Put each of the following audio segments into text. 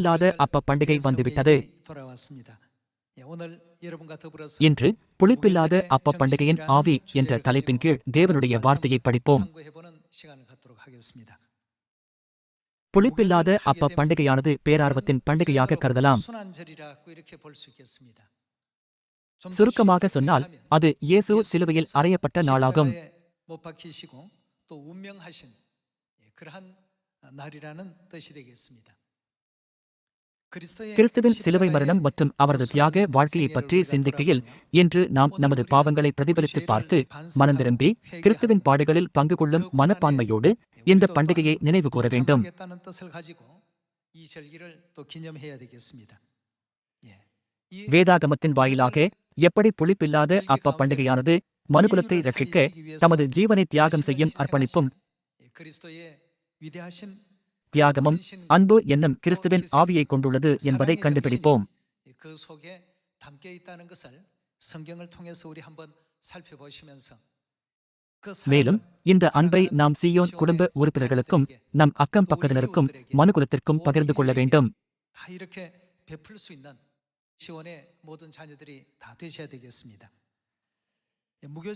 புளிப்பில்லாத அப்ப பண்டிகை வந்துவிட்டது இன்று புளிப்பில்லாத அப்ப பண்டிகையின் ஆவி என்ற தலைப்பின் கீழ் தேவனுடைய வார்த்தையை படிப்போம் புளிப்பில்லாத அப்ப பண்டிகையானது பேரார்வத்தின் பண்டிகையாக கருதலாம் சுருக்கமாக சொன்னால் அது இயேசு சிலுவையில் அறையப்பட்ட நாளாகும் 못 박히시고 또 운명하신 예, 그러한 날이라는 뜻이 되겠습니다. கிறிஸ்துவின் சிலுவை மரணம் மற்றும் அவரது தியாக வாழ்க்கையை பற்றி சிந்திக்கையில் இன்று நாம் நமது பாவங்களை பிரதிபலித்து பார்த்து மனம் கிறிஸ்துவின் பாடுகளில் பங்கு கொள்ளும் மனப்பான்மையோடு இந்த பண்டிகையை நினைவு கூற வேண்டும். வேதாகமத்தின் வாயிலாக எப்படி புளிப்பில்லாத அப்ப பண்டிகையானது மனுகுலத்தை ரட்சிக்க தமது ஜீவனை தியாகம் செய்யும் அர்ப்பணிப்பும் 예, 그리스도의 위대하신 தியாகமும் அன்பு என்னும் கிறிஸ்துவின் ஆவியை கொண்டுள்ளது என்பதை கண்டுபிடிப்போம் 예, 그 속에 담겨 있다는 것을 성경을 통해서 우리 한번 살펴보시면서 그 மேலும் 사랑을 இந்த அன்பை நாம் சீயோன் குடும்ப உறுப்பினர்களுக்கும் நம் அக்கம் பக்கத்தினருக்கும் மனுகுலத்திற்கும் பகிர்ந்து கொள்ள வேண்டும் 다 이렇게 베풀 수 있는 시원의 모든 자녀들이 다 되셔야 되겠습니다.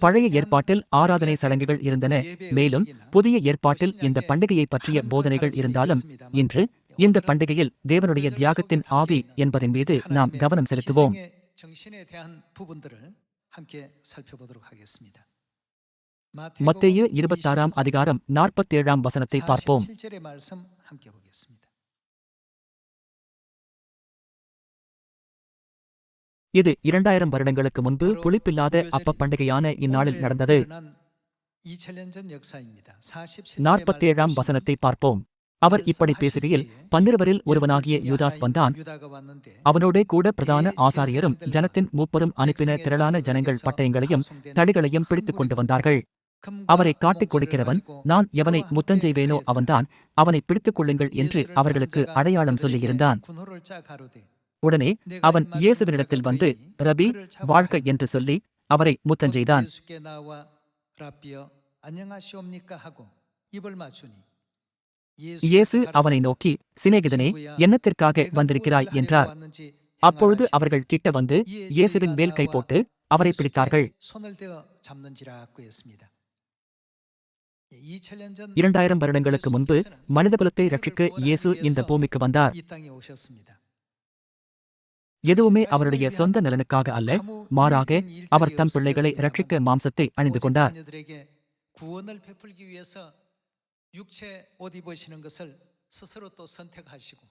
பழைய ஏற்பாட்டில் ஆராதனை சடங்குகள் இருந்தன. மேலும் புதிய ஏற்பாட்டில் இந்த பண்டிகையை பற்றிய போதனைகள் இருந்தாலும் இன்று இந்த பண்டிகையில் தேவனுடைய தியாகத்தின் ஆவி என்பதன் மீது நாம் கவனம் செலுத்துவோம். மத்திய இருபத்தாறாம் அதிகாரம் நாற்பத்தேழாம் வசனத்தை பார்ப்போம். இது இரண்டாயிரம் வருடங்களுக்கு முன்பு புளிப்பில்லாத அப்ப பண்டிகையான இந்நாளில் நடந்தது. நாற்பத்தி ஏழாம் வசனத்தை பார்ப்போம். அவர் இப்படி பேசுகையில் பன்னிருவரில் ஒருவனாகிய யூதாஸ் வந்தான். அவனோடே கூட பிரதான ஆசாரியரும் ஜனத்தின் மூப்பரும் அனுப்பின திரளான ஜனங்கள் பட்டயங்களையும் தடிகளையும் பிடித்துக் கொண்டு வந்தார்கள். அவரை காட்டிக் கொடுக்கிறவன் நான் எவனை முத்தஞ்செய்வேனோ அவன்தான் அவனை பிடித்துக் கொள்ளுங்கள் என்று அவர்களுக்கு அடையாளம் சொல்லியிருந்தான். உடனே அவன் இயேசுவனிடத்தில் வந்து ரபி வாழ்க்கை என்று சொல்லி அவரை முத்தம் இயேசு அவனை நோக்கி சிநேகிதனே என்னத்திற்காக வந்திருக்கிறாய்? என்றார். அப்பொழுது அவர்கள் கிட்ட வந்து இயேசுவின் மேல் கை போட்டு அவரை பிடித்தார்கள். இரண்டாயிரம் வருடங்களுக்கு முன்பு மனிதகுலத்தை ரட்சிக்க இயேசு இந்த பூமிக்கு வந்தார். எதுவுமே அவருடைய சொந்த நலனுக்காக அல்ல மாறாக அவர் தம் பிள்ளைகளை ரட்சிக்க மாம்சத்தை அணிந்து 오직 கொண்டார் 자녀들에게 구원을 베풀기 위해서 육체 옷 입으시는 것을 스스로 또 선택하시고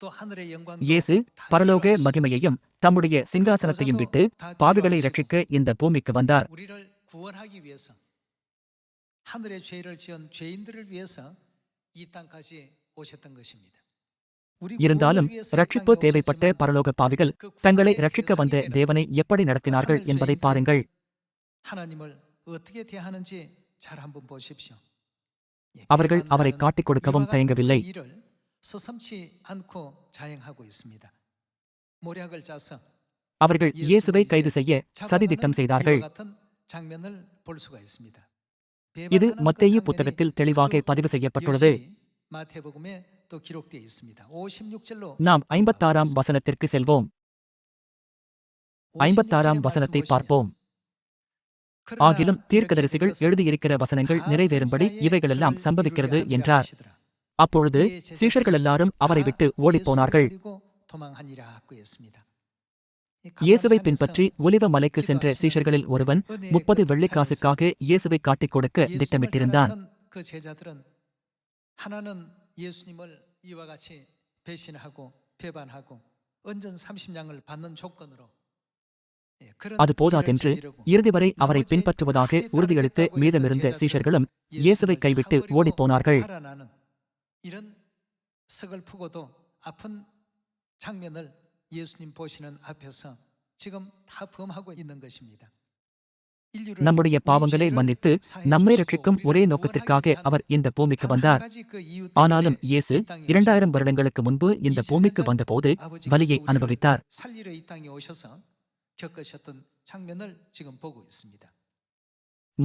또 하늘의 영광 இயேசு பரலோக மகிமையையும் தம்முடைய சிங்காசனத்தையும் விட்டு பாவிகளை ரட்சிக்க இந்த பூமிக்கு வந்தார் 우리를 구원하기 위해서 하늘의 죄를 지은 죄인들을 위해서 이 땅까지 오셨던 것입니다. இருந்தாலும் ரட்சிப்பு தேவைப்பட்ட பரலோக பாவிகள் தங்களை ரட்சிக்க வந்த தேவனை எப்படி நடத்தினார்கள் என்பதை பாருங்கள். அவர்கள் அவரை காட்டிக் கொடுக்கவும் தயங்கவில்லை. அவர்கள் இயேசுவை கைது செய்ய சதி திட்டம் செய்தார்கள். இது மத்தேயு புத்தகத்தில் தெளிவாக பதிவு செய்யப்பட்டுள்ளது. நாம் ஐம்பத்தாறாம் வசனத்திற்கு செல்வோம். ஐம்பத்தாறாம் வசனத்தை பார்ப்போம். ஆகிலும் தீர்க்கதரிசிகள் எழுதியிருக்கிற வசனங்கள் நிறைவேறும்படி இவைகளெல்லாம் சம்பவிக்கிறது என்றார். அப்பொழுது சீஷர்கள் எல்லாரும் அவரை விட்டு ஓடிப்போனார்கள். இயேசுவை பின்பற்றி ஒலிவ மலைக்கு சென்ற சீஷர்களில் ஒருவன் முப்பது வெள்ளிக்காசுக்காக இயேசுவை காட்டிக் கொடுக்க திட்டமிட்டிருந்தான். 예수님을 이와 같이 배신하고 배반하고 언전 30냥을 받는 조건으로 예, 그런 அது போதாதென்று 일을 저지르고 இறுதி வரை அவரை பின்பற்றுவதாக உறுதியளித்து மீதமிருந்த சீஷர்களும் இயேசுவை கைவிட்டு ஓடிப்போனார்கள் 살아나는 이런 서글프고도 아픈 장면을 예수님 보시는 앞에서 지금 다 범하고 있는 것입니다. நம்முடைய பாவங்களை மன்னித்து நம்மை ரட்சிக்கும் ஒரே நோக்கத்திற்காக அவர் இந்த பூமிக்கு வந்தார். ஆனாலும் இயேசு இரண்டாயிரம் வருடங்களுக்கு முன்பு இந்த பூமிக்கு வந்தபோது வலியை அனுபவித்தார்.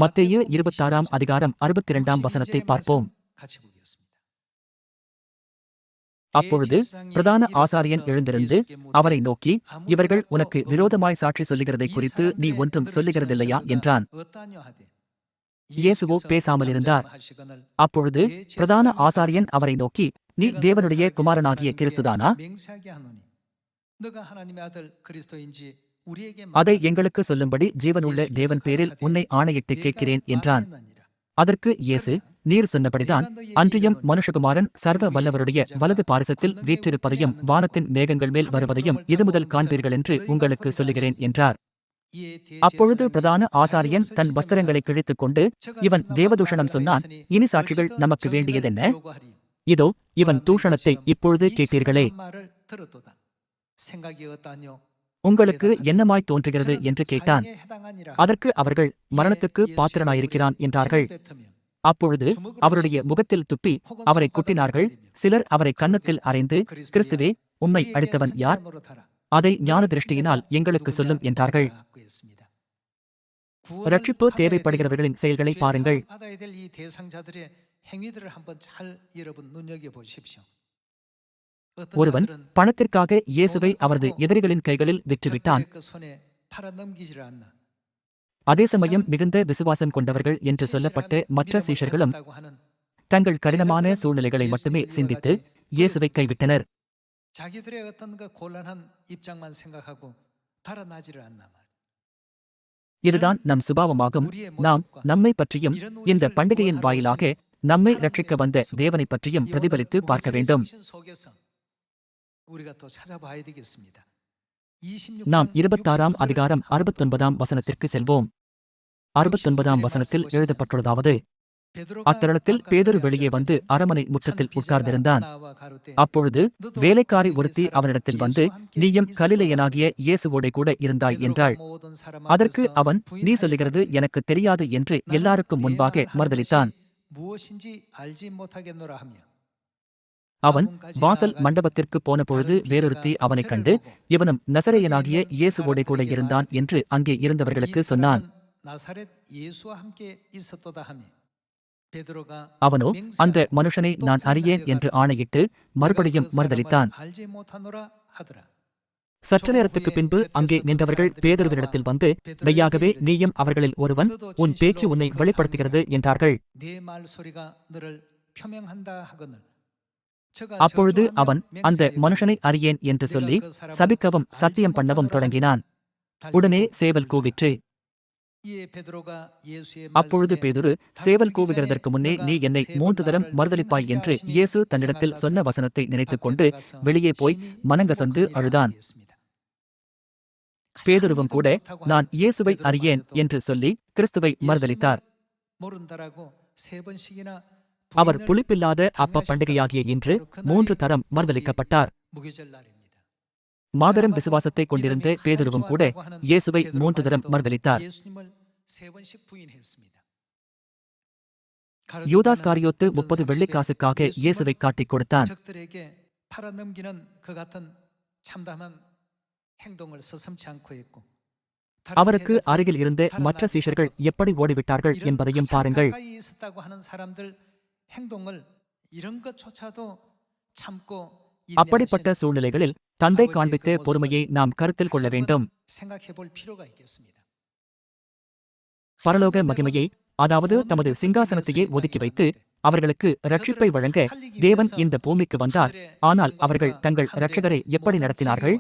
மத்திய இருபத்தாறாம் அதிகாரம் அறுபத்தி இரண்டாம் வசனத்தை பார்ப்போம். அப்பொழுது பிரதான ஆசாரியன் எழுந்திருந்து அவரை நோக்கி இவர்கள் உனக்கு விரோதமாய் சாட்சி சொல்லுகிறதை குறித்து நீ ஒன்றும் சொல்லுகிறதில்லையா? என்றான். இயேசுவோ பேசாமல் இருந்தார். அப்பொழுது பிரதான ஆசாரியன் அவரை நோக்கி நீ தேவனுடைய குமாரனாகிய கிறிஸ்துதானா? அதை எங்களுக்கு சொல்லும்படி ஜீவனுள்ள தேவன் பேரில் உன்னை ஆணையிட்டு கேட்கிறேன் என்றான். அதற்கு இயேசு நீர் சொன்னபடிதான் அன்றியும் மனுஷகுமாரன் சர்வ வல்லவருடைய வலது பாரிசத்தில் வீற்றிருப்பதையும் வானத்தின் மேகங்கள் மேல் வருவதையும் இது முதல் காண்பீர்கள் என்று உங்களுக்கு சொல்லுகிறேன் என்றார். அப்பொழுது பிரதான ஆசாரியன் தன் வஸ்திரங்களை கிழித்துக் கொண்டு இவன் தேவதூஷணம் சொன்னான் இனி சாட்சிகள் நமக்கு வேண்டியதென்ன? இதோ இவன் தூஷணத்தை இப்பொழுது கேட்டீர்களே. உங்களுக்கு என்னமாய் தோன்றுகிறது? என்று கேட்டான். அதற்கு அவர்கள் மரணத்துக்கு பாத்திரனாயிருக்கிறான் என்றார்கள். அப்பொழுது அவருடைய முகத்தில் துப்பி அவரை குட்டினார்கள். சிலர் அவரை கன்னத்தில் அறைந்து கிறிஸ்துவே உம்மை அடித்தவன் யார்? அதை ஞான திருஷ்டியினால் எங்களுக்கு சொல்லும் என்றார்கள். ரட்சிப்பு தேவைப்படுகிறவர்களின் செயல்களை பாருங்கள். ஒருவன் பணத்திற்காக இயேசுவை அவரது எதிரிகளின் கைகளில் விற்றுவிட்டான். அதே சமயம் மிகுந்த விசுவாசம் கொண்டவர்கள் என்று சொல்லப்பட்ட மற்ற சீஷர்களும் தங்கள் கடினமான சூழ்நிலைகளை மட்டுமே சிந்தித்து இயேசுவை கைவிட்டனர். இதுதான் நம் சுபாவமாகும். நாம் நம்மை பற்றியும் இந்த பண்டிகையின் வாயிலாக நம்மை ரட்சிக்க வந்த தேவனை பற்றியும் பிரதிபலித்து பார்க்க வேண்டும். நாம் இருபத்தாறாம் அதிகாரம் அறுபத்தொன்பதாம் வசனத்திற்கு செல்வோம். அறுபத்தொன்பதாம் வசனத்தில் எழுதப்பட்டுள்ளதாவது அத்தருணத்தில் பேதொரு வெளியே வந்து அரமனை முற்றத்தில் உட்கார்ந்திருந்தான். அப்பொழுது வேலைக்காரி ஒருத்தி அவனிடத்தில் வந்து நீயும் கலிலையனாகிய இயேசுவோடே கூட இருந்தாய் என்றாள். அதற்கு அவன் நீ சொல்லுகிறது எனக்கு தெரியாது என்று எல்லாருக்கும் முன்பாக மறுதளித்தான் அவன் வாசல் மண்டபத்திற்கு போன பொழுது வேறொருத்தி அவனைக் கண்டு இவனும் நசரையனாகிய இயேசுவோடே கூட இருந்தான் என்று அங்கே இருந்தவர்களுக்கு சொன்னான். அவனோ அந்த மனுஷனை நான் அறியேன் என்று ஆணையிட்டு மறுபடியும் மறுதளித்தான். சற்று நேரத்துக்கு பின்பு அங்கே நின்றவர்கள் பேதருவனிடத்தில் வந்து மெய்யாகவே நீயும் அவர்களில் ஒருவன் உன் பேச்சு உன்னை வெளிப்படுத்துகிறது என்றார்கள் அப்பொழுது அவன் அந்த மனுஷனை அறியேன் என்று சொல்லி சபிக்கவும் சத்தியம் பண்ணவும் தொடங்கினான். உடனே சேவல் கூவிற்று அப்பொழுது பேதுரு சேவல் கூவுகிறதற்கு முன்னே நீ என்னை மூன்று தரம் மறுதளிப்பாய் என்று இயேசு தன்னிடத்தில் சொன்ன வசனத்தை நினைத்துக் கொண்டு வெளியே போய் மனங்கசந்து அழுதான். பேதுருவும் கூட நான் இயேசுவை அறியேன் என்று சொல்லி கிறிஸ்துவை மறுதளித்தார் அவர் புளிப்பில்லாத அப்ப பண்டிகையாகிய இன்று மூன்று தரம் மறுதளிக்கப்பட்டார் மாபெரும் விசுவாசத்தை கொண்டிருந்த பேதுருவும் கூட இயேசுவை மூன்று தரம் மறுதளித்தார் யூதாஸ்காரியோத்து முப்பது வெள்ளிக்காசுக்காக இயேசுவை காட்டிக் கொடுத்தான் அவருக்கு அருகில் இருந்த மற்ற சீஷர்கள் எப்படி ஓடிவிட்டார்கள் என்பதையும் பாருங்கள் அப்படிப்பட்ட சூழ்நிலைகளில் தந்தை காண்பித்த பொறுமையை நாம் கருத்தில் கொள்ள வேண்டும். பரலோக மகிமையை அதாவது தமது சிங்காசனத்தையே ஒதுக்கி வைத்து அவர்களுக்கு ரட்சிப்பை வழங்க தேவன் இந்த பூமிக்கு வந்தார். ஆனால் அவர்கள் தங்கள் ரட்சகரை எப்படி நடத்தினார்கள்?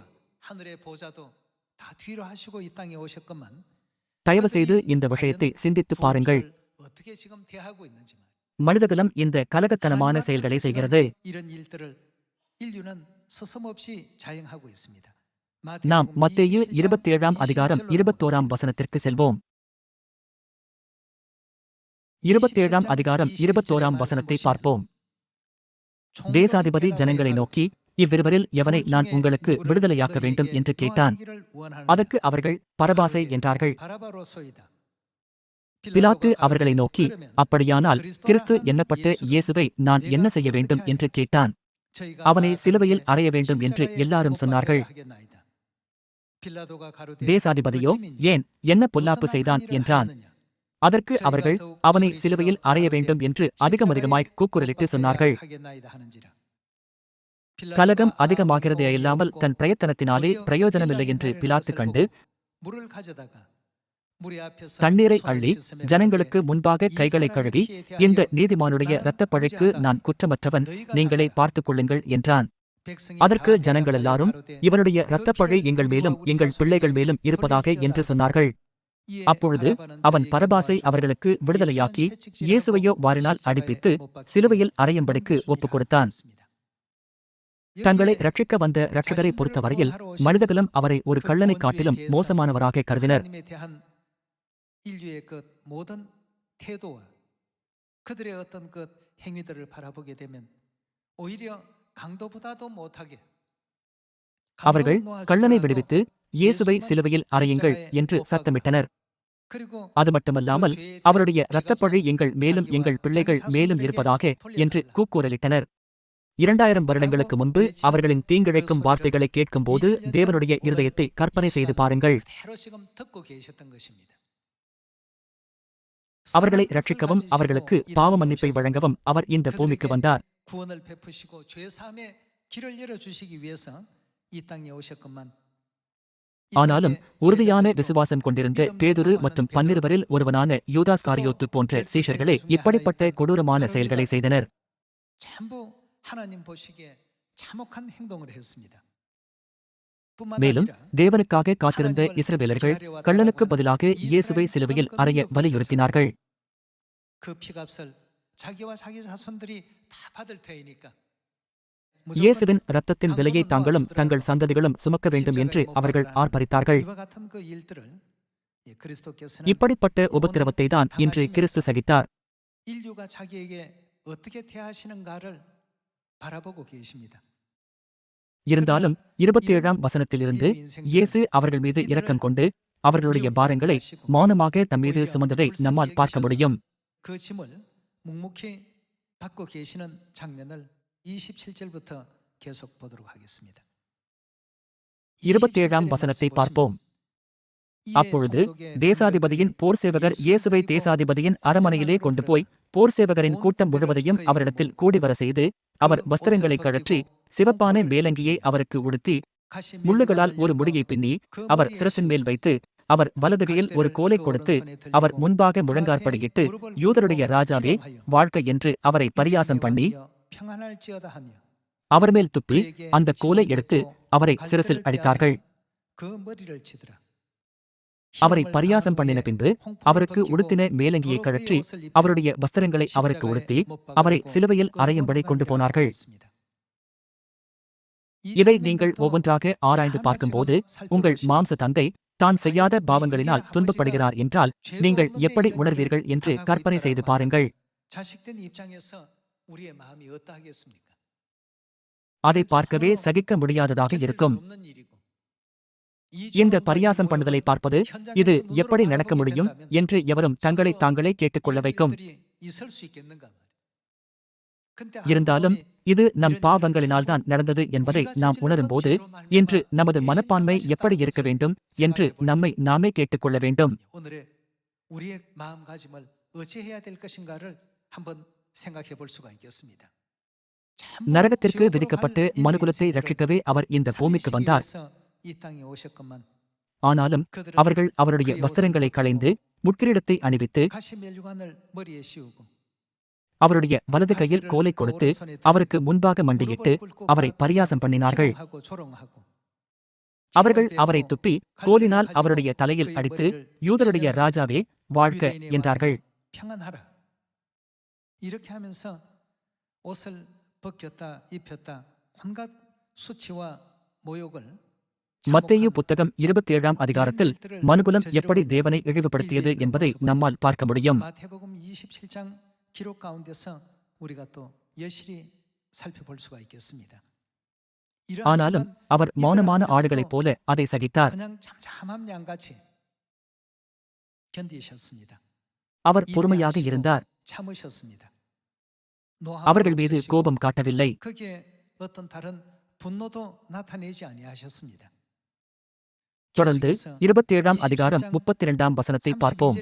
தயவு செய்து இந்த விஷயத்தை சிந்தித்து பாருங்கள். மனிதகுலம் இந்த கலகத்தனமான செயல்களை செய்கிறது. நாம் மத்திய இருபத்தி ஏழாம் அதிகாரம் இருபத்தோராம் வசனத்திற்கு செல்வோம். இருபத்தேழாம் அதிகாரம் இருபத்தோராம் வசனத்தை பார்ப்போம். தேசாதிபதி ஜனங்களை நோக்கி இவ்விருவரில் எவனை நான் உங்களுக்கு விடுதலையாக்க வேண்டும் என்று கேட்டான். அதற்கு அவர்கள் பரபாசை என்றார்கள். பிலாத்து அவர்களை நோக்கி அப்படியானால் கிறிஸ்து எண்ணப்பட்ட இயேசுவை நான் என்ன செய்ய வேண்டும் என்று கேட்டான். அவனை சிலுவையில் அறைய வேண்டும் என்று எல்லாரும் சொன்னார்கள். தேசாதிபதியோ ஏன் என்ன பொல்லாப்பு செய்தான் என்றான். அதற்கு அவர்கள் அவனை சிலுவையில் அறைய வேண்டும் என்று அதிகம் அதிகமாய் கூக்குரலிட்டு சொன்னார்கள். கலகம் அதிகமாகிறதே இல்லாமல் தன் பிரயத்தனத்தினாலே பிரயோஜனமில்லை என்று பிலாத்து கண்டு தண்ணீரை அள்ளி ஜனங்களுக்கு முன்பாக கைகளை கழுவி இந்த நீதிமானுடைய இரத்தப் பழிக்கு நான் குற்றமற்றவன். நீங்களே பார்த்துக் கொள்ளுங்கள் என்றான். அதற்கு ஜனங்கள் எல்லாரும் இவனுடைய இரத்தப்பழி எங்கள் மேலும் எங்கள் பிள்ளைகள் மேலும் இருப்பதாக என்று சொன்னார்கள். அப்பொழுது அவன் பரபாசை அவர்களுக்கு விடுதலையாக்கி இயேசுவையோ வாரினால் அடிப்பித்து சிலுவையில் அறையும்படிக்கு ஒப்புக் கொடுத்தான் தங்களை ரட்சிக்க வந்த ரட்சகரை பொறுத்தவரையில் மனிதகுலம் அவரை ஒரு கள்ளனை காட்டிலும் மோசமானவராக கருதினர். அவர்கள் கள்ளனை விடுவித்து இயேசுவை சிலுவையில் அறையுங்கள் என்று சத்தமிட்டனர் 그리고 அது மட்டுமல்லாமல் அவருடைய இரத்தப்பழி எங்கள் மேலும் எங்கள் பிள்ளைகள் மேலும் இருப்பதாக என்று கூக்குரலிட்டனர் இரண்டாயிரம் வருடங்களுக்கு முன்பு அவர்களின் தீங்கிழைக்கும் வார்த்தைகளை கேட்கும்போது தேவனுடைய இருதயத்தை கற்பனை செய்து பாருங்கள் 그대로 지금 듣고 계셨던 것입니다. அவர்களை ரட்சிக்கவும் அவர்களுக்கு பாவ மன்னிப்பை வழங்கவும் அவர் இந்த பூமிக்கு வந்தார் 구원을 베푸시고 죄 사함의 길을 열어 주시기 위해서 이 땅에 오셨건만 ஆனாலும் உறுதியான விசுவாசம் கொண்டிருந்த பேதுரு மற்றும் பன்னிருவரில் ஒருவனான யூதாஸ் காரியோத்து போன்ற சீஷர்களே இப்படிப்பட்ட கொடூரமான செயல்களை செய்தனர். மேலும் தேவனுக்காக காத்திருந்த இஸ்ரவேலர்கள் கள்ளனுக்கு பதிலாக இயேசுவை சிலுவையில் அறைய வலியுறுத்தினார்கள். இயேசுவின் இரத்தத்தின் விலையை தாங்களும் தங்கள் சந்ததிகளும் சுமக்க வேண்டும் என்று அவர்கள் ஆர்ப்பரித்தார்கள். இப்படிப்பட்ட உபத்திரவத்தை தான் இன்று கிறிஸ்து சகித்தார். இருந்தாலும் இருபத்தி ஏழாம் வசனத்திலிருந்து இயேசு அவர்கள் மீது இரக்கம் கொண்டு அவர்களுடைய பாரங்களை மௌனமாக தம் மீது சுமந்ததை நம்மால் பார்க்க முடியும். இருபத்தேழாம் வசனத்தை பார்ப்போம் அப்பொழுது தேசாதிபதியின் போர் சேவகர் இயேசுவை தேசாதிபதியின் அரமனையிலே கொண்டு போய் போர் சேவகரின் கூட்டம் முழுவதையும் அவரிடத்தில் கூடி வர செய்து அவர் வஸ்திரங்களை கழற்றி சிவப்பான மேலங்கியை அவருக்கு உடுத்தி முள்ளுகளால் ஒரு முடியை பின்னி அவர் சிரசின் மேல் வைத்து அவர் வலதுகையில் ஒரு கோலை கொடுத்து அவர் முன்பாக முழங்கார்படியிட்டு யூதருடைய ராஜாவே வாழ்க்கை என்று அவரை பரியாசம் பண்ணி அவர் மேல் துப்பி அந்த கோலை எடுத்து அவரை சிரசில் அடித்தார்கள். அவரை பரியாசம் பண்ணின பின்பு அவருக்கு உடுத்தின மேலங்கியை கழற்றி அவருடைய வஸ்திரங்களை அவருக்கு உடுத்தி அவரை சிலுவையில் அறையும்படி கொண்டு போனார்கள் இதை நீங்கள் ஒவ்வொன்றாக ஆராய்ந்து பார்க்கும்போது உங்கள் மாம்ச தந்தை தான் செய்யாத பாவங்களினால் துன்பப்படுகிறார் என்றால் நீங்கள் எப்படி உணர்வீர்கள் என்று கற்பனை செய்து பாருங்கள். அதை பார்க்கவே சகிக்க முடியாததாக இருக்கும். இந்த பரியாசம் பண்ணுதலை பார்ப்பது இது எப்படி நடக்க முடியும் என்று எவரும் தங்களை தாங்களே கேட்டுக்கொள்ள வைக்கும். இருந்தாலும் இது நம் பாவங்களினால்தான் நடந்தது என்பதை நாம் உணரும்போது இன்று நமது மனப்பான்மை எப்படி இருக்க வேண்டும் என்று நம்மை நாமே கேட்டுக்கொள்ள வேண்டும். நரகத்திற்கு விதிக்கப்பட்டு மனுகுலத்தை ரட்சிக்கவே அவர் இந்த பூமிக்கு வந்தார் ஆனாலும் அவர்கள் அவருடைய வஸ்திரங்களை களைந்து முட்கிரீடத்தை அணிவித்து அவருடைய வலது கையில் கோலை கொடுத்து அவருக்கு முன்பாக மண்டியிட்டு அவரை பரியாசம் பண்ணினார்கள் அவர்கள் அவரை துப்பி கோலினால் அவருடைய தலையில் அடித்து யூதருடைய ராஜாவே வாழ்க என்றார்கள் 이렇게 하면서 옷을 벗겼다 입혔다 온갖 수치와 모욕을 மத்தேயு புத்தகம் இருபத்தி ஏழாம் அதிகாரத்தில் மனுகுலம் எப்படி தேவனை இழிவுபடுத்தியது என்பதை நம்மால் பார்க்க முடியும் 마태복음 27장 기록 가운데서 우리가 또 여실히 살펴볼 수가 있겠습니다. 이러한 ஆனாலும் 시간 அவர் மௌனமான ஆடுகளைப் போல அதை சகித்தார் 그냥 잠잠한 양같이 견디셨습니다. அவர் பொறுமையாக இருந்தார் 참으셨습니다. அவர்கள் மீது கோபம் காட்டவில்லை. தொடர்ந்து இருபத்தி ஏழாம் அதிகாரம் முப்பத்தி இரண்டாம் வசனத்தை பார்ப்போம்.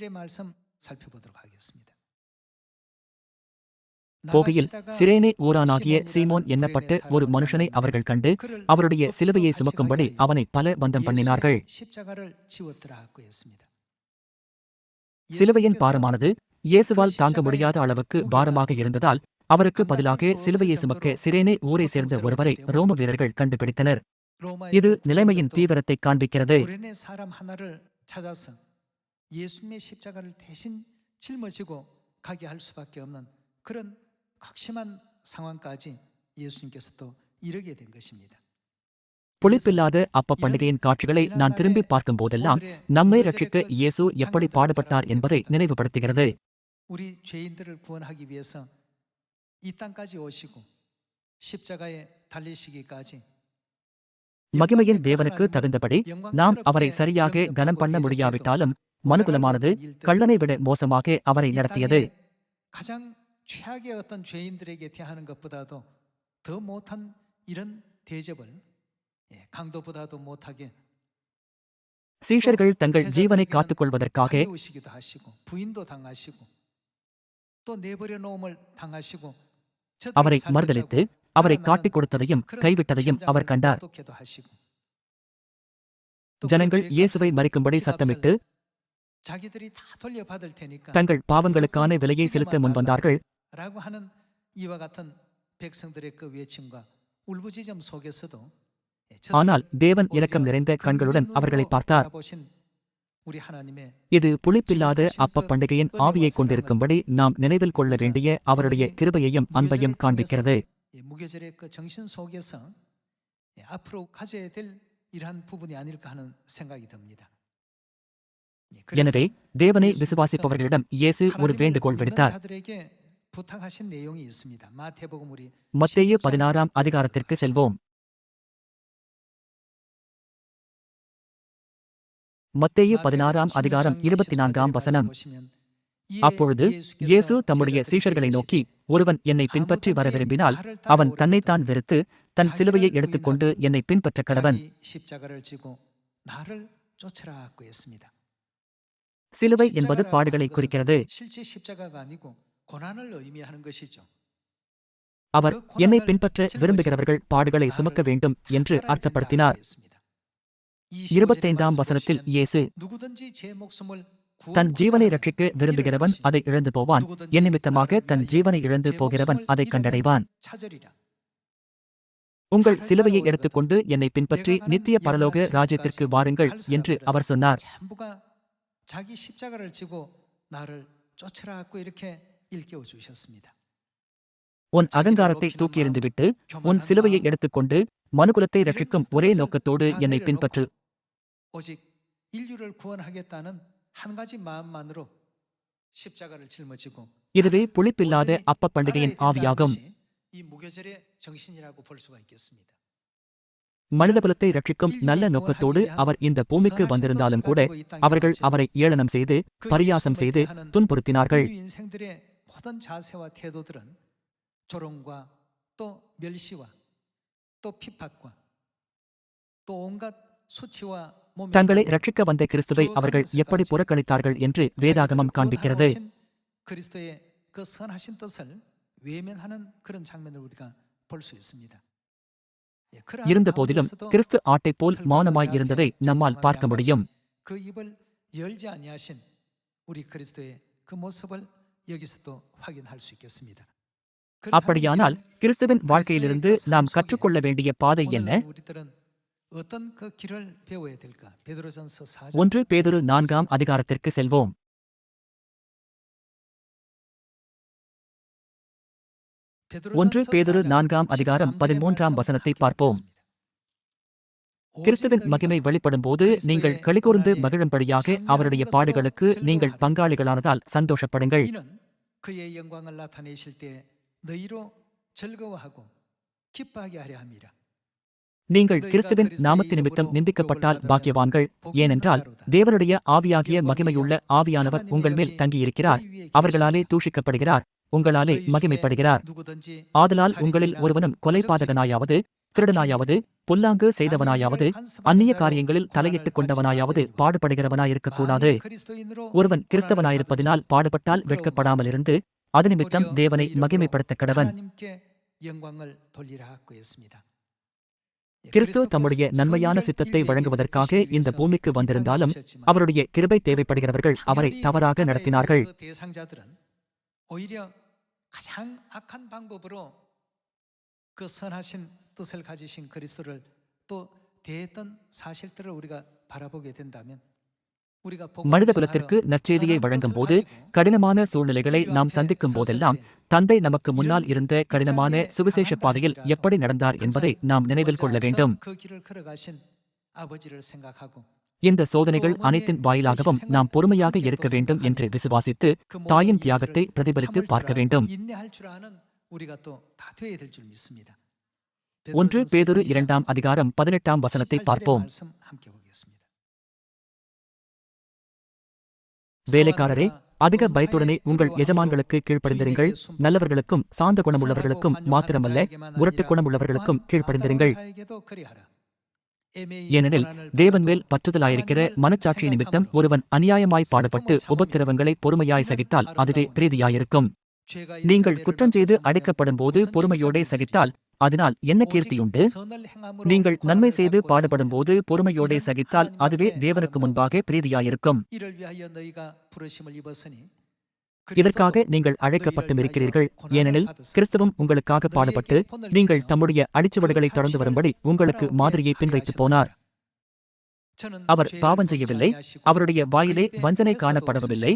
போகையில் சிரேனே ஊரானாகிய சீமோன் எண்ணப்பட்டு ஒரு மனுஷனை அவர்கள் கண்டு அவருடைய சிலுவையை சுமக்கும்படி அவனை பல பந்தம் பண்ணினார்கள். சிலுவையின் பாரமானது இயேசுவால் தாங்க முடியாத அளவுக்கு பாரமாக இருந்ததால் அவருக்கு பதிலாக சிலுவையை சுமக்க சிரேனே ஊரை சேர்ந்த ஒருவரை ரோம வீரர்கள் கண்டுபிடித்தனர். இது நிலைமையின் தீவிரத்தை காண்பிக்கிறது. புளிப்பில்லாத அப்ப பண்டிகையின் காட்சிகளை நான் திரும்பி பார்க்கும் போதெல்லாம் நம்மை ரட்சிக்க இயேசு எப்படி பாடுபட்டார் என்பதை நினைவுபடுத்துகிறது. 우리 죄인들을 구원하기 위해서 이 땅까지 오시고 십자가에 달리시기까지 மகிமையின் தேவனுக்கு தகுந்தபடி நாம் அவரை சரியாக கனம் பண்ண முடியாவிட்டாலும் மனுகுலமானது கள்ளனை விட மோசமாக அவரை 이 நடத்தியது 땅에 가장 최악의 어떤 죄인들에게 대하는 것보다도 더 못한 이런 대접을 예, 강도보다도 못하게 சீஷர்கள் தங்கள் ஜீவனை காத்துக் அவரை மறுதளித்து அவரை காட்டிக் கொடுத்ததையும் கைவிட்டதையும் அவர் கண்டார். ஜனங்கள் இயேசுவை மறிக்கும்படி சத்தமிட்டு தங்கள் பாவங்களுக்கான விலையை செலுத்த முன்வந்தார்கள். ஆனால் தேவன் இரக்கம் நிறைந்த கண்களுடன் அவர்களை பார்த்தார். இது புளிப்பில்லாத அப்ப பண்டிகையின் ஆவியை கொண்டிருக்கும்படி நாம் நினைவில் கொள்ள வேண்டிய அவருடைய கிருபையையும் அன்பையும் காண்பிக்கிறது. எனவே தேவனை விசுவாசிப்பவர்களிடம் இயேசு ஒரு வேண்டுகோள் விடுத்தார். மத்திய பதினாறாம் அதிகாரத்திற்கு செல்வோம். மத்தேயு பதினாறாம் அதிகாரம் இருபத்தி நான்காம் வசனம். அப்பொழுது இயேசு தம்முடைய சீஷர்களை நோக்கி ஒருவன் என்னை பின்பற்றி வர விரும்பினால் அவன் தன்னைத்தான் வெறுத்து தன் சிலுவையை எடுத்துக்கொண்டு என்னை பின்பற்ற கடவன். சிலுவை என்பது பாடுகளை குறிக்கிறது. அவர் என்னை பின்பற்ற விரும்புகிறவர்கள் பாடுகளை சுமக்க வேண்டும் என்று அர்த்தப்படுத்தினார். இருபத்தைந்தாம் வசனத்தில் இயேசு தன் ஜீவனை ரட்சிக்க விரும்புகிறவன் அதை இழந்து போவான். என் நிமித்தமாக தன் ஜீவனை இழந்து போகிறவன் அதை கண்டடைவான். உங்கள் சிலுவையை எடுத்துக்கொண்டு என்னை பின்பற்றி நித்திய பரலோக ராஜ்யத்திற்கு வாருங்கள் என்று அவர் சொன்னார். உன் அகங்காரத்தை தூக்கியெறிந்துவிட்டு உன் சிலுவையை எடுத்துக்கொண்டு மனுகுலத்தை ரட்சிக்கும் ஒரே நோக்கத்தோடு என்னை பின்பற்று. 오직 인류를 구원하겠다는 한 가지 마음만으로 십자가를 짊어지고 இதுவே புளிப்பில்லாத 오직 அப்ப பண்டிகையின் 알아야 된다는 ஆவியாகும் 것이 이 무교절의 정신이라고 볼 수가 있겠습니다. மனிதகுலத்தை ரட்சிக்கும் நல்ல நோக்கத்தோடு அவர் இந்த பூமிக்கு வந்திருந்தாலும் கூட அவர்கள் அவரை ஏளனம் செய்து பரியாசம் செய்து துன்புறுத்தினார்கள் 인류 인생들의 모든 자세와 태도들은 조롱과 또 멸시와 또 핍박과 또 온갖 수치와 모멸 தங்களை ரட்சிக்க வந்த கிறிஸ்துவை அவர்கள் எப்படி புறக்கணித்தார்கள் என்று வேதாகமம் காண்பிக்கிறது. இருந்த போதிலும் கிறிஸ்து ஆட்டை போல் மௌனமாய் இருந்ததை நம்மால் பார்க்க முடியும். அப்படியானால் கிறிஸ்துவின் வாழ்க்கையிலிருந்து நாம் கற்றுக்கொள்ள வேண்டிய பாதை என்ன? ஒன்று பேதுரு நான்காம் அதிகாரத்திற்கு செல்வோம் ஒன்று பேதுரு நான்காம் அதிகாரம் பதிமூன்றாம் வசனத்தை பார்ப்போம். கிறிஸ்துவின் மகிமை வெளிப்படும்போது நீங்கள் களிகூர்ந்து மகிழும்படியாக அவருடைய பாடுகளுக்கு நீங்கள் பங்காளிகளானதால் சந்தோஷப்படுங்கள் 이는 그의 영광을 나타내실 때 너희로 즐거워하고 기뻐하게 하려 함이라. நீங்கள் கிறிஸ்துவின் நாமத்தின் நிமித்தம் நிந்திக்கப்பட்டால் பாக்கியவான்கள். ஏனென்றால் தேவனுடைய ஆவியாகிய மகிமையுள்ள ஆவியானவர் உங்கள் மேல் தங்கியிருக்கிறார். அவர்களாலே தூஷிக்கப்படுகிறார். உங்களாலே மகிமைப்படுகிறார். ஆதலால் உங்களில் ஒருவனும் கொலைபாதகனாயாவது திருடனாயாவது புல்லாங்கு செய்தவனாயாவது அந்நிய காரியங்களில் தலையிட்டுக் கொண்டவனாயாவது பாடுபடுகிறவனாயிருக்கக்கூடாது ஒருவன் கிறிஸ்தவனாயிருப்பதினால் பாடுபட்டால் வெட்கப்படாமல் இருந்து அது நிமித்தம் தேவனை மகிமைப்படுத்த கடவன். கிறிஸ்து தம்முடைய நன்மையான சித்தத்தை வழங்குவதற்காக இந்த பூமிக்கு வந்திருந்தாலும் அவருடைய கிருபை தேவைப்படுகிறவர்கள் அவரை தவறாக நடத்தினார்கள். மனித குலத்திற்கு நற்செய்தியை வழங்கும் போது கடினமான சூழ்நிலைகளை நாம் சந்திக்கும் போதெல்லாம் தந்தை நமக்கு முன்னால் இருந்த கடினமான சுவிசேஷ பாதையில் எப்படி நடந்தார் என்பதை நாம் நினைவில் கொள்ள வேண்டும். இந்த சோதனைகள் அனைத்தின் வாயிலாகவும் நாம் பொறுமையாக இருக்க வேண்டும் என்று விசுவாசித்து தாயின் தியாகத்தை பிரதிபலித்து பார்க்க வேண்டும். ஒன்று பேதொரு இரண்டாம் அதிகாரம் பதினெட்டாம் வசனத்தை பார்ப்போம். வேலைக்காரரே அதிக பயத்துடனே உங்கள் எஜமான்களுக்கு கீழ்ப்படிந்திருங்கள். நல்லவர்களுக்கும் சாந்த குணமுள்ளவர்களுக்கும் மாத்திரமல்ல முரட்டு குணமுள்ளவர்களுக்கும் கீழ்ப்படிந்திருங்கள். ஏனெனில் தேவன் மேல் பற்றுதலாயிருக்கிற மனச்சாட்சி நிமித்தம் ஒருவன் அநியாயமாய் பாடுபட்டு உபத்திரவங்களை பொறுமையாய் சகித்தால் அதுவே பிரீதியாயிருக்கும். நீங்கள் குற்றஞ்செய்து அடைக்கப்படும் போது பொறுமையோடே சகித்தால் அதனால் என்ன கீர்த்தியுண்டு? நீங்கள் நன்மை செய்து பாடுபடும் போது பொறுமையோடே சகித்தால் அதுவே தேவனுக்கு முன்பாக பிரீதியாயிருக்கும். இதற்காக நீங்கள் அழைக்கப்பட்டும் இருக்கிறீர்கள் ஏனெனில் கிறிஸ்துவும் உங்களுக்காக பாடுபட்டு நீங்கள் தம்முடைய அடிச்சுவடுகளை தொடர்ந்து வரும்படி உங்களுக்கு மாதிரியை பின்வைத்து போனார். அவர் பாவம் செய்யவில்லை. அவருடைய வாயிலே வஞ்சனை காணப்படவில்லை.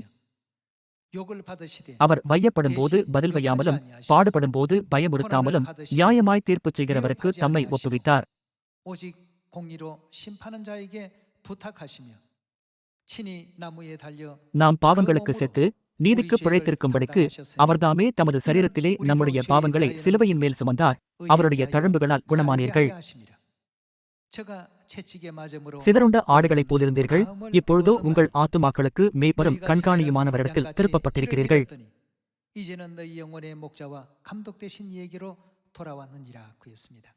அவர் வையப்படும் போது பதில் வையாமலும் பாடுபடும் போது பயமுறுத்தாமலும் நியாயமாய் தீர்ப்பு செய்கிறவருக்கு தம்மை ஒப்புவித்தார். நாம் பாவங்களுக்கு செத்து நீதிக்கு பிழைத்திருக்கும்படிக்கு அவர்தாமே தமது சரீரத்திலே நம்முடைய பாவங்களை சிலுவையின் மேல் சுமந்தார். அவருடைய தழும்புகளால் குணமானீர்கள். சிதறுண்ட ஆடுகளைப் போலிருந்தீர்கள் இப்பொழுதோ உங்கள் ஆத்துமாக்களுக்கு மேய்ப்பரும் கண்காணியுமானவரிடத்தில் திருப்பப்பட்டிருக்கிறீர்கள் 이제는 너희 영혼의 목자와 감독 되신 이에게로 돌아왔느니라 그랬습니다.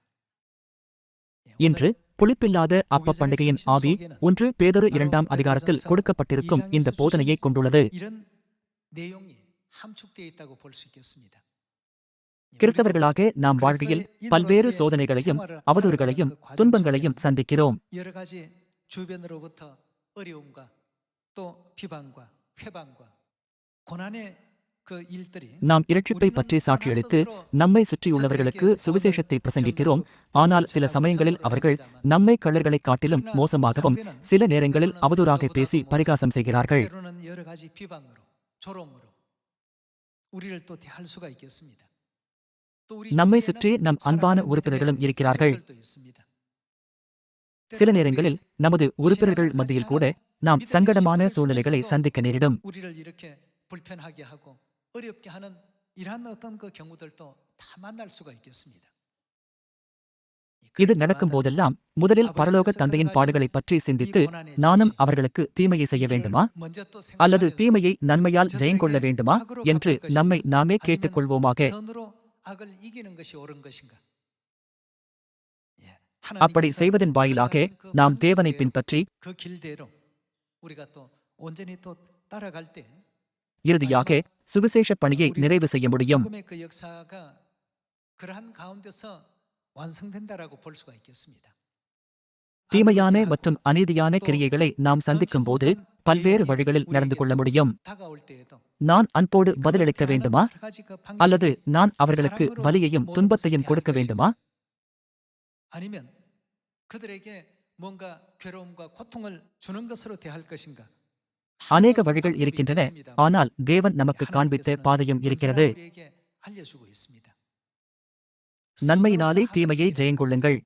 இன்று புளிப்பில்லாத அப்ப பண்டிகையின் ஆவி ஒன்று பேதொரு இரண்டாம் அதிகாரத்தில் கொடுக்கப்பட்டிருக்கும் இந்த போதனையை கொண்டுள்ளது கிறிஸ்தவர்களாக நாம் வாழ்க்கையில் பல்வேறு சோதனைகளையும் அவதூறுகளையும் துன்பங்களையும் சந்திக்கிறோம். நாம் இரட்சிப்பை பற்றி சாட்சியளித்து நம்மை சுற்றியுள்ளவர்களுக்கு சுவிசேஷத்தை பிரசங்கிக்கிறோம். ஆனால் சில சமயங்களில் அவர்கள் நம்மை கள்ளர்களை காட்டிலும் மோசமாகவும் சில நேரங்களில் அவதூறாக பேசி பரிகாசம் செய்கிறார்கள். நம்மை சுற்றி நம் அன்பான உறுப்பினர்களும் இருக்கிறார்கள். சில நேரங்களில் நமது உறுப்பினர்கள் மத்தியில் கூட நாம் சங்கடமான சூழ்நிலைகளை சந்திக்க நேரிடும். இது நடக்கும் போதெல்லாம் முதலில் பரலோக தந்தையின் பாடுகளை பற்றி சிந்தித்து நானும் அவர்களுக்கு தீமையை செய்ய வேண்டுமா? அல்லது தீமையை நன்மையால் ஜெயங்கொள்ள வேண்டுமா? என்று நம்மை நாமே கேட்டுக்கொள்வோமாக. 악을 이기는 것이 옳은 것인가? 예, அப்படி 하나님께서 செய்வதன் வாயிலாக 그 நாம் தேவனை 방식대로, பின்பற்றி 그 길대로 우리가 또 온전히 또 따라갈 때 இறுதியாக சுவிசேஷ பணியை நிறைவு செய்ய முடியும் 복음의 그 역사가 그러한 가운데서 완성된다라고 볼 수가 있겠습니다. தீமையான மற்றும் அநீதியான கிரியைகளை நாம் சந்திக்கும் போது பல்வேறு வழிகளில் நடந்து கொள்ள முடியும். நான் அன்போடு பதிலளிக்க வேண்டுமா? அல்லது நான் அவர்களுக்கு வலியையும் துன்பத்தையும் கொடுக்க வேண்டுமா? அநேக வழிகள் இருக்கின்றன. ஆனால் தேவன் நமக்கு காண்பித்த பாதையும் இருக்கிறது. நன்மையினாலே தீமையை ஜெயங்கொள்ளுங்கள்.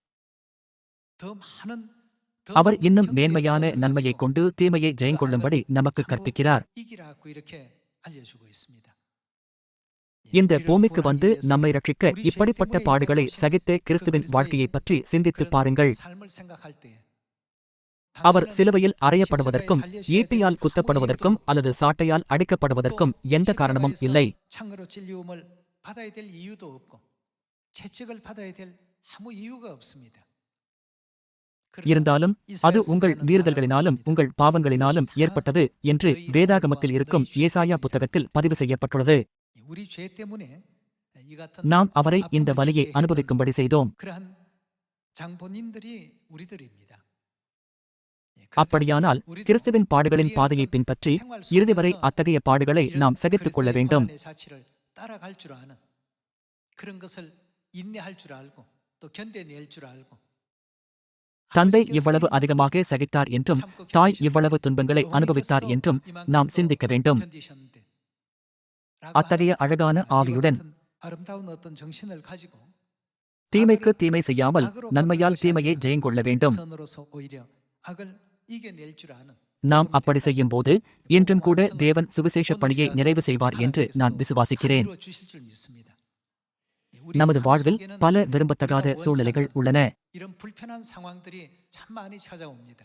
அவர் 높은 இன்னும் 경지의 மேன்மையான 선을 நன்மையைக் 가지고 கொண்டு தீமையை ஜெயங்கொள்ளும்படி நமக்கு கற்பிக்கிறார் 이기라고 이렇게 알려주고 있습니다. இந்த 우리를 பூமிக்கு 구원하기 வந்து 위해서 நம்மை ரட்சிக்க 우리 죄 இப்படிப்பட்ட 때문에 பாடுகளை 있는 சகித்த கிறிஸ்துவின் 그리스도의 வாழ்க்கையை பற்றி சிந்தித்துப் 그런 பாருங்கள் 삶을 생각할 때 அவர் 당신은 சிலுவையில் அறையப்படுவதற்கும் 십자가에 달리셔야 ஈட்டியால் 될 குத்தப்படுவதற்கும் 아무 அல்லது சாட்டையால் அடிக்கப்படுவதற்கும் எந்த காரணமும் 십자가에서 இல்லை 창으로 찔리움을 받아야 될 이유도 없고 채찍을 받아야 될 아무 이유가 없습니다. 그러나 இருந்தாலும் அது 이사야 உங்கள் 선지자는 மீறுதல்களினாலும் 말하고 உங்கள் பாவங்களினாலும் ஏற்பட்டது என்று வேதாகமத்தில் இருக்கும் ஏசாயா புத்தகத்தில் பதிவு செய்யப்பட்டுள்ளது 우리 죄 때문에 이 같은 நாம் அவரை இந்த 아픔을 வலியை 입게 அனுபவிக்கும்படி செய்தோம் 했던 그러한 장본인들이 우리들입니다. 예, அப்படியானால் 우리도 கிறிஸ்துவின் பாடுகளின் 우리의 பாதையை 어떤 பின்பற்றி 생활 இறுதி வரை 속에서 அத்தகைய பாடுகளை 이런 நாம் சகித்துக் கொள்ள 그리스도의 வேண்டும் 고난의 자취를 따라갈 줄 아는 그런 것을 인내할 줄 알고 또 견뎌낼 줄 알고 தந்தை இவ்வளவு அதிகமாக சகித்தார் என்றும் தாய் இவ்வளவு துன்பங்களை அனுபவித்தார் என்றும் நாம் சிந்திக்க வேண்டும். அத்தகைய அழகான ஆவியுடன் தீமைக்கு தீமை செய்யாமல் நன்மையால் தீமையை ஜெயங்கொள்ள வேண்டும். நாம் அப்படி செய்யும் போது இன்றும் கூட தேவன் சுவிசேஷ பணியை நிறைவு செய்வார் என்று நான் விசுவாசிக்கிறேன். நமது 삶 வாழ்வில் 속에는 பல விரும்பத்தகாத 우리가 சூழ்நிலைகள் 원치 உள்ளன 않는 이런 불편한 상황들이 참 많이 찾아옵니다.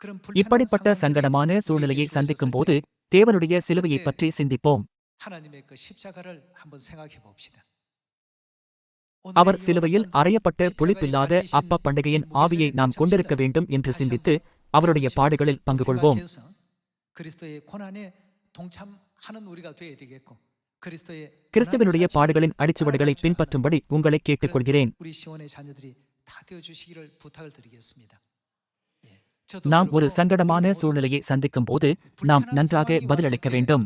그런 불편한 இப்படிப்பட்ட 상황들이 சங்கடமான 우리에게 சூழ்நிலையை 주어졌을 சந்திக்கும் 때 போது தேவனுடைய சிலுவையை பற்றி சிந்திப்போம் 하나님의 그 십자가를 한번 생각해 봅시다. அவர் சிலுவையில் அறையப்பட்ட புளிப்பில்லாத அப்ப பண்டிகையின் ஆவியை நாம் கொண்டிருக்க வேண்டும் என்று சிந்தித்து அவருடைய பாடுகளில் பங்கு கொள்வோம் 그리스도의 고난에 동참하는 우리가 되어야 되겠고 그리스도의 கிறிஸ்துவனுடைய பாடுகளின் அடிச்சுவடுகளை பின்பற்றும்படி உங்களை கேட்டுக்கொள்கிறேன். நாம் ஒரு சங்கடமான சூழ்நிலையை சந்திக்கும் போது நாம் நன்றாக பதிலளிக்க வேண்டும்.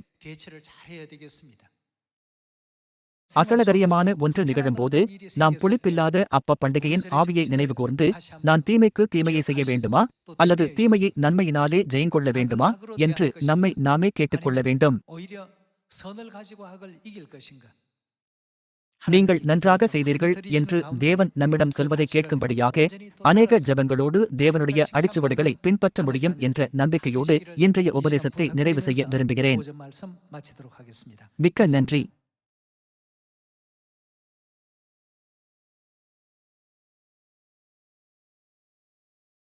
அசலகரியமான ஒன்று நிகழும்போது நாம் புளிப்பில்லாத அப்ப பண்டிகையின் ஆவியை நினைவுகூர்ந்து நான் தீமைக்கு தீமையை செய்ய வேண்டுமா? அல்லது தீமையை நன்மையினாலே ஜெயங்கொள்ள வேண்டுமா? என்று நம்மை நாமே கேட்டுக்கொள்ள வேண்டும். நீங்கள் நன்றாக செய்தீர்கள் என்று தேவன் நம்மிடம் சொல்வதை கேட்கும்படியாக அநேக ஜபங்களோடு தேவனுடைய அடிச்சுவடுகளை பின்பற்ற முடியும் என்ற நம்பிக்கையோடு இன்றைய உபதேசத்தை நிறைவு செய்ய விரும்புகிறேன். மிக்க நன்றி.